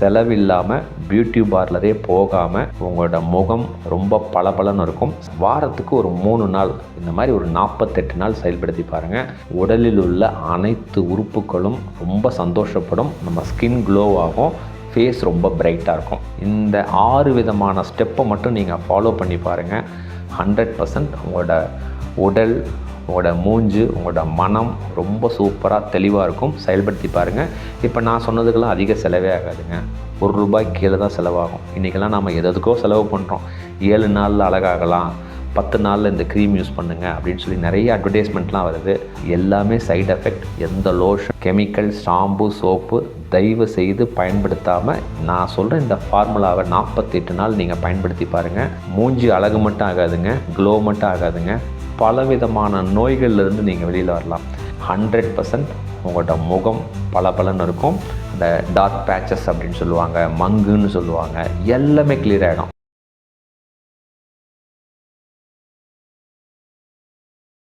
செலவில்லாமல் beauty பார்லரே போகாமல் உங்களோட முகம் ரொம்ப பளபளன்னு இருக்கும். வாரத்துக்கு ஒரு மூணு நாள் இந்த மாதிரி ஒரு நாற்பத்தெட்டு நாள் செயல்படுத்தி பாருங்கள் உடலில் உள்ள அனைத்து உறுப்புகளும் ரொம்ப சந்தோஷப்படும். நம்ம ஸ்கின் க்ளோ ஆகும் ஃபேஸ் ரொம்ப பிரைட்டாக இருக்கும். இந்த ஆறு விதமான ஸ்டெப்பை மட்டும் நீங்கள் ஃபாலோ பண்ணி பாருங்கள் ஹண்ட்ரட் பர்சன்ட் உங்களோட உடல் உங்களோட மூஞ்சு உங்களோட மனம் ரொம்ப சூப்பராக தெளிவாக இருக்கும். செயல்படுத்தி பாருங்கள் இப்போ நான் சொன்னதுக்கெல்லாம் அதிக செலவே ஆகாதுங்க. ஒரு ரூபாய் கீழே தான் செலவாகும். இன்றைக்கெல்லாம் நம்ம எதுக்கோ செலவு பண்ணுறோம் ஏழு நாளில் அழகாகலாம். பத்து நாளில் இந்த க்ரீம் யூஸ் பண்ணுங்கள் அப்படின்னு சொல்லி நிறைய அட்வர்டைஸ்மெண்ட்லாம் வருது. எல்லாமே சைட் எஃபெக்ட் எந்த லோஷன் கெமிக்கல் ஷாம்பு சோப்பு தயவு செய்து பயன்படுத்தாமல் நான் சொல்கிற இந்த ஃபார்முலாவை நாற்பத்தெட்டு நாள் நீங்கள் பயன்படுத்தி பாருங்கள் மூஞ்சி அழகு மட்டும் ஆகாதுங்க. க்ளோ மட்டும் ஆகாதுங்க. பலவிதமான நோய்கள்லேருந்து நீங்கள் வெளியில் வரலாம். ஹண்ட்ரட் பர்சன்ட் உங்களோட முகம் பளபளன்னு இருக்கும். இந்த டார்க் பேச்சஸ் அப்படின்னு சொல்லுவாங்க மங்குன்னு சொல்லுவாங்க எல்லாமே கிளியர் ஆகிடும்